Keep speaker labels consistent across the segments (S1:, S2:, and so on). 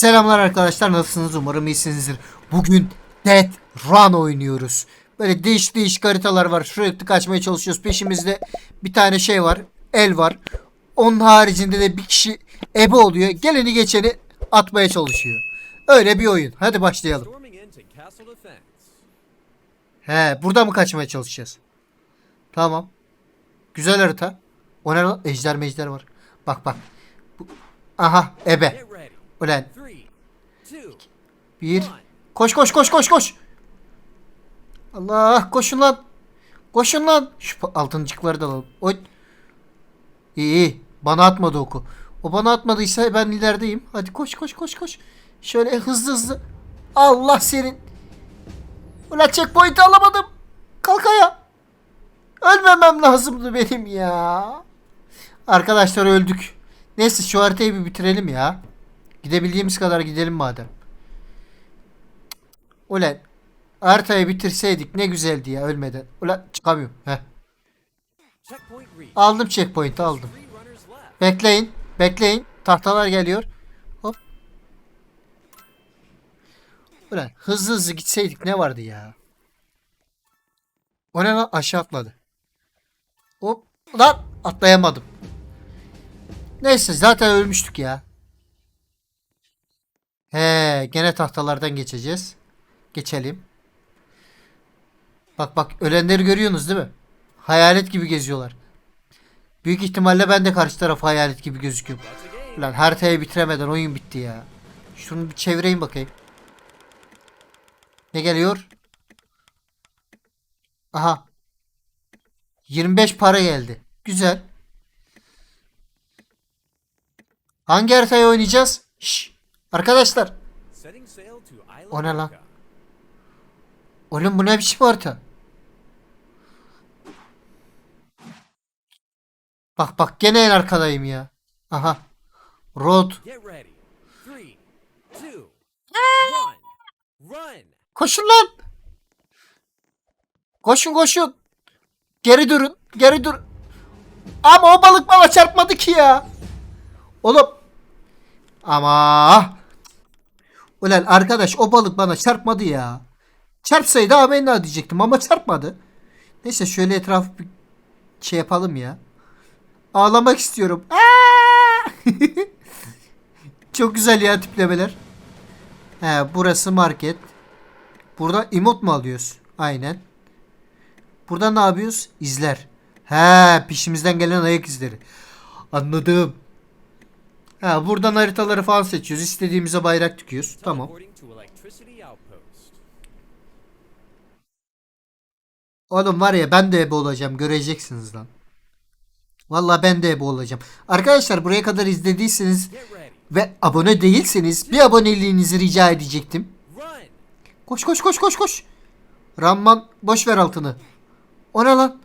S1: Selamlar arkadaşlar nasılsınız umarım iyisinizdir. Bugün Dead Run oynuyoruz. Böyle değişik değişik haritalar var. Sürekli kaçmaya çalışıyoruz. Peşimizde bir tane şey var. El var. Onun haricinde de bir kişi ebe oluyor. Geleni geçeni atmaya çalışıyor. Öyle bir oyun. Hadi başlayalım. He burada mı kaçmaya çalışacağız? Tamam. Güzel harita. O ne lan? Ejder mejder var. Bak bak. Aha ebe. Ulan bir. Koş koş koş koş koş. Allah koşun lan. Koşun lan. Şu altıncıkları da alalım. Oy. İyi iyi. Bana atmadı oku. O bana atmadıysa ben ilerideyim. Hadi koş koş koş koş. Şöyle hızlı hızlı. Allah senin. Ulan checkpoint'i alamadım. Kalk ayağa. Ölmemem lazımdı benim ya. Arkadaşlar öldük. Neyse şu haritayı bir bitirelim ya. Gidebildiğimiz kadar gidelim madem. Ulan haritayı bitirseydik ne güzeldi ya ölmeden. Ulan çıkamıyorum. Heh. Aldım checkpoint'i aldım. Bekleyin. Bekleyin. Tahtalar geliyor. Hop. Ulan hızlı hızlı gitseydik ne vardı ya? O ne lan? Aşağı atladı. Hop. Lan atlayamadım. Neyse zaten ölmüştük ya. He, gene tahtalardan geçeceğiz. Geçelim. Bak bak ölenleri görüyorsunuz değil mi? Hayalet gibi geziyorlar. Büyük ihtimalle ben de karşı taraf hayalet gibi gözüküyorum. Ulan haritayı bitiremeden oyun bitti ya. Şunu bir çevireyim bakayım. Ne geliyor? Aha. 25 para geldi. Güzel. Hangi haritayı oynayacağız? Şş. Arkadaşlar. O ne lan? Oğlum bu ne biçim harita? Bak bak gene en arkadayım ya. Aha. Road.
S2: Three, two.
S1: Koşun lan. Koşun koşun. Geri durun. Geri dur. Ama o balık bana çarpmadı ki ya. Oğlum. Ama. Ulan arkadaş o balık bana çarpmadı ya. Çarpsaydı amenna diyecektim ama çarpmadı. Neyse şöyle etrafı bir şey yapalım ya. Ağlamak istiyorum. Çok güzel ya tiplemeler. He burası market. Burada emot mu alıyoruz? Aynen. Burada ne yapıyoruz? İzler. He peşimizden gelen ayak izleri. Anladım. Ha buradan haritaları falan seçiyoruz. İstediğimize bayrak dikiyoruz. Tamam. Oğlum var ya ben de ebe olacağım. Göreceksiniz lan. Vallahi ben de ebe olacağım. Arkadaşlar buraya kadar izlediyseniz ve abone değilseniz bir aboneliğinizi rica edecektim. Koş koş koş koş koş. Ramman boş ver altını. O ne lan?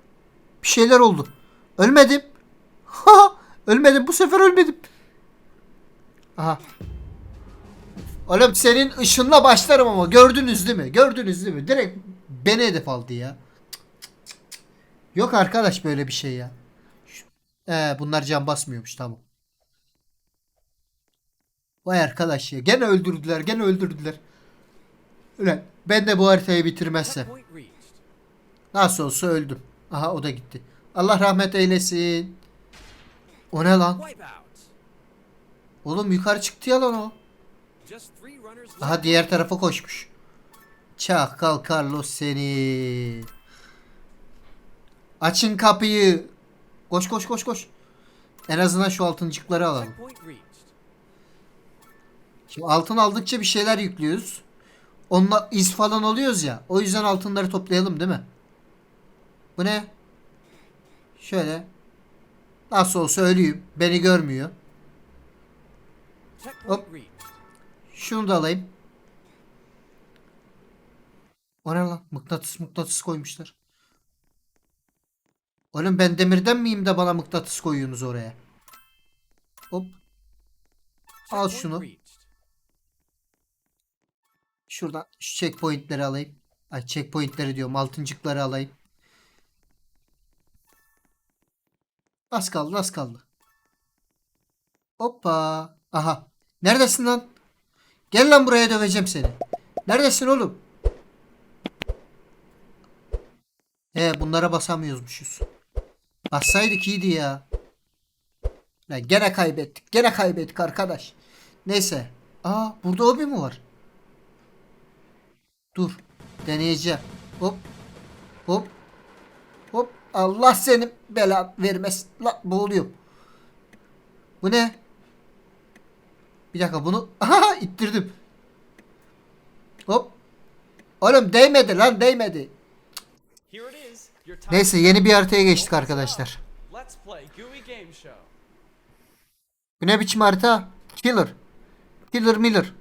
S1: Bir şeyler oldu. Ölmedim. Ha, ölmedim. Bu sefer ölmedim. Aha. Oğlum senin ışınla başlarım ama gördünüz değil mi? Gördünüz değil mi? Direkt beni hedef aldı ya. Yok arkadaş böyle bir şey ya. Ee, bunlar can basmıyormuş tamam. Vay arkadaş ya. Gene öldürdüler. Gene öldürdüler. Ulan ben de bu haritayı bitirmezsem. Nasıl olsa öldüm. Aha o da gitti. Allah rahmet eylesin. O ne lan? Oğlum yukarı çıktı ya lan o. Aha diğer tarafa koşmuş. Çakal Carlos seni. Açın kapıyı. Koş koş koş koş. En azından şu altıncıkları alalım. Şimdi altın aldıkça bir şeyler yüklüyoruz. Onunla iz falan alıyoruz ya. O yüzden altınları toplayalım değil mi? Bu ne? Şöyle. Nasıl olsa ölüyüm. Beni görmüyor. Hop. Şunu da alayım. O ne lan? Mıknatıs mıknatıs koymuşlar. Oğlum ben demirden miyim de bana mıknatıs koyuyorsunuz oraya? Hop. Al şunu. Şuradan şu checkpointleri alayım. Ay checkpointleri diyorum. Altıncıkları alayım. Az kaldı az kaldı. Hoppa. Aha. Neredesin lan? Gel lan buraya döveceğim seni. Neredesin oğlum? He bunlara basamıyormuşuz. Bassaydık iyiydi ya. Lan gene kaybettik. Gene kaybettik arkadaş. Neyse. Aa burada obi mi var? Dur. Deneyeceğim. Hop. Hop. Hop. Allah senin bela vermesin. La boğuluyorum. Bu ne? Bir dakika bunu. Aha ittirdim. Hop. Oğlum değmedi lan değmedi. Neyse yeni bir haritaya geçtik arkadaşlar. Bu ne biçim harita? Killer. Killer Miller.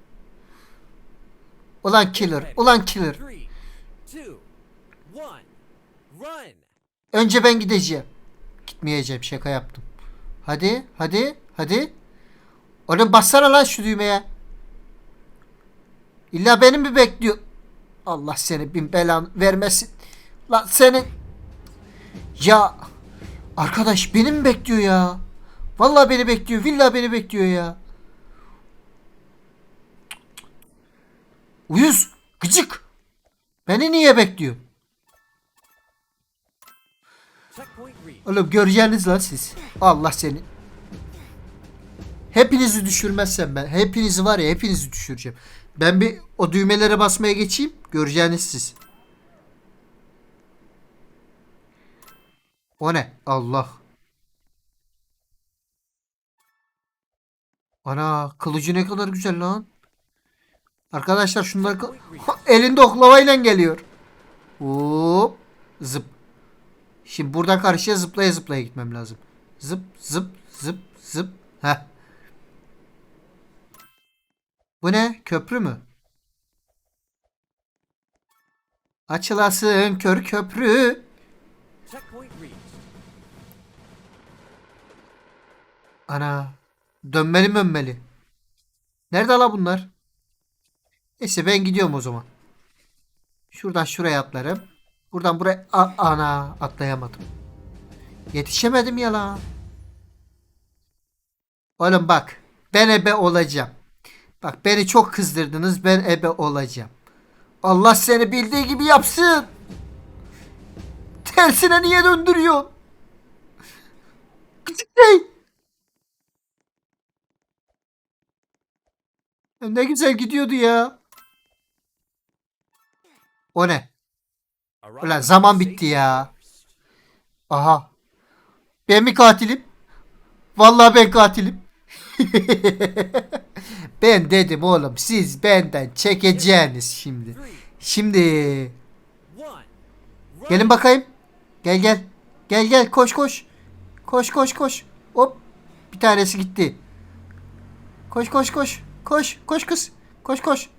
S1: Ulan killer. Ulan killer. Önce ben gideceğim. Gitmeyeceğim şaka yaptım. Hadi hadi hadi. Oğlum bassana lan şu düğmeye. İlla benim mi bekliyor? Allah seni bin belan vermesin. Lan senin. Ya. Arkadaş beni mi bekliyor ya? Vallahi beni bekliyor. Villa beni bekliyor ya. Uyuz. Gıcık. Beni niye bekliyor? Oğlum göreceğiniz lan siz. Allah seni. Hepinizi düşürmezsem ben. Hepinizi var ya hepinizi düşüreceğim. Ben bir o düğmelere basmaya geçeyim. Göreceğiniz siz. O ne? Allah. Ana kılıcı ne kadar güzel lan. Arkadaşlar şunlar elinde oklavayla geliyor. Hop. Zıp. Şimdi buradan karşıya zıplaya zıplaya gitmem lazım. Zıp zıp zıp zıp. Heh. Bu ne? Köprü mü? Açılasın kör köprü. Ana. Dönmeli mönmeli. Nerede la bunlar? Neyse ben gidiyorum o zaman. Şuradan şuraya atlarım. Buradan buraya A- ana atlayamadım. Yetişemedim ya la. Oğlum bak. Ben ebe olacağım. Bak beni çok kızdırdınız. Ben ebe olacağım. Allah seni bildiği gibi yapsın. Tersine niye döndürüyorsun? Gıcık şey. Ne güzel gidiyordu ya. O ne? Ulan zaman bitti ya. Aha. Ben mi katilim? Vallahi ben katilim. ben dedim oğlum siz benden çekeceğiniz şimdi. Şimdi gelin bakayım. Gel gel. Gel gel koş koş. Koş koş koş. Hop. Bir tanesi gitti. Koş koş koş. Koş koş kız. Koş koş.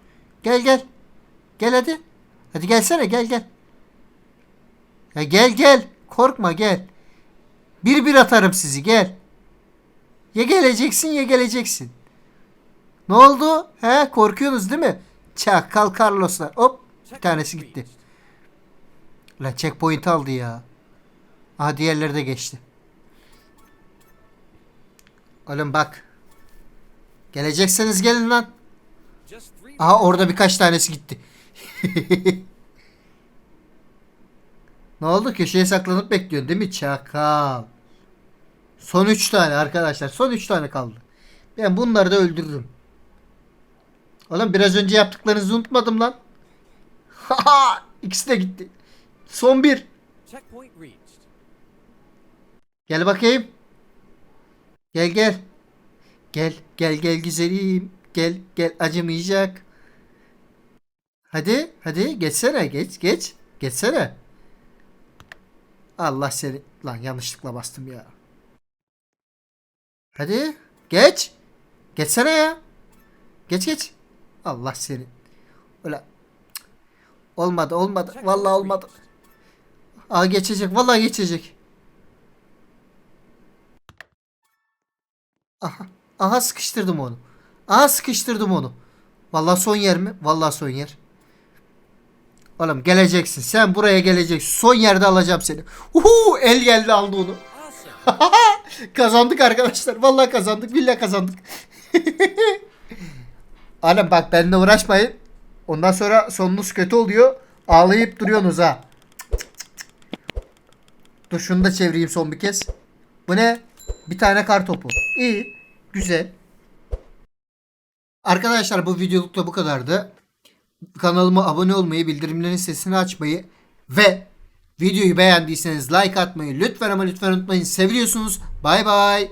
S1: Gel gel. Gel hadi. Hadi gelsene gel gel. Ya gel gel. Korkma gel. Bir bir atarım sizi gel. Ya geleceksin ya geleceksin. Ne oldu? He korkuyorsunuz değil mi? Çakal Carlos'lar. Hop. Bir tanesi gitti. Lan checkpoint aldı ya. Aha diğerleri de geçti. Oğlum bak. Gelecekseniz gelin lan. Aha orada birkaç tanesi gitti. ne oldu? Köşeye saklanıp bekliyorsun değil mi? Çakal. Son 3 tane arkadaşlar. Son 3 tane kaldı. Ben bunları da öldürürüm. Oğlum biraz önce yaptıklarınızı unutmadım lan. Haha! İkisi de gitti. Son bir. Gel bakayım. Gel gel. Gel gel gel güzelim. Gel gel acımayacak. Hadi hadi geçsene geç geç. Geçsene. Allah seni. Lan yanlışlıkla bastım ya. Hadi geç. Geçsene ya. Geç geç. Allah seni. Öyle. Olmadı olmadı. Vallahi olmadı. Aa geçecek. Vallahi geçecek. Aha. Aha sıkıştırdım onu. Aha sıkıştırdım onu. Vallahi son yer mi? Vallahi son yer. Oğlum geleceksin. Sen buraya geleceksin. Son yerde alacağım seni. Uhu, el geldi aldı onu. Kazandık arkadaşlar. Vallahi kazandık. Billahi kazandık. Alem bak benimle uğraşmayın. Ondan sonra sonunuz kötü oluyor. Ağlayıp duruyorsunuz ha. Dur şunu da çevireyim son bir kez. Bu ne? Bir tane kar topu. İyi. Güzel. Arkadaşlar bu videoluk da bu kadardı. Kanalıma abone olmayı, bildirimlerin sesini açmayı ve videoyu beğendiyseniz like atmayı lütfen ama lütfen unutmayın. Seviyorsunuz. バイバイ